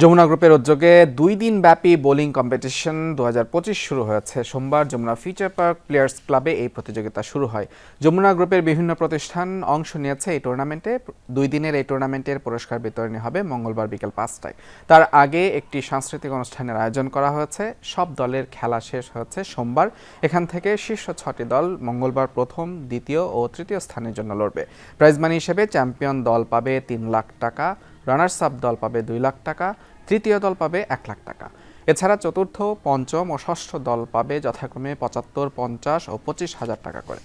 যমুনা গ্রুপের উদ্যোগে দুই দিন ব্যাপী বোলিং কম্পিটিশন দু হাজার পঁচিশ শুরু হয়েছে। সোমবার যমুনা ফিউচার পার্ক প্লেয়ার্স ক্লাবে এই প্রতিযোগিতা শুরু হয়। যমুনা গ্রুপের বিভিন্ন প্রতিষ্ঠান অংশ নিয়েছে এই টুর্নামেন্টে। দুই দিনের এই টুর্নামেন্টের পুরস্কার বিতরণী হবে মঙ্গলবার বিকেল পাঁচটায়। তার আগে একটি সাংস্কৃতিক অনুষ্ঠানের আয়োজন করা হয়েছে। সব দলের খেলা শেষ হয়েছে সোমবার। এখান থেকে শীর্ষ ছটি দল মঙ্গলবার প্রথম, দ্বিতীয় ও তৃতীয় স্থানের জন্য লড়বে। প্রাইজ মানি হিসেবে চ্যাম্পিয়ন দল পাবে তিন লাখ টাকা। রানার্স আপ দল পাবে দুই লাখ টাকা, তৃতীয় দল পাবে এক লাখ টাকা। এছাড়া চতুর্থ, পঞ্চম ও ষষ্ঠ দল পাবে যথাক্রমে পঁচাত্তর, পঞ্চাশ ও পঁচিশ হাজার টাকা করে।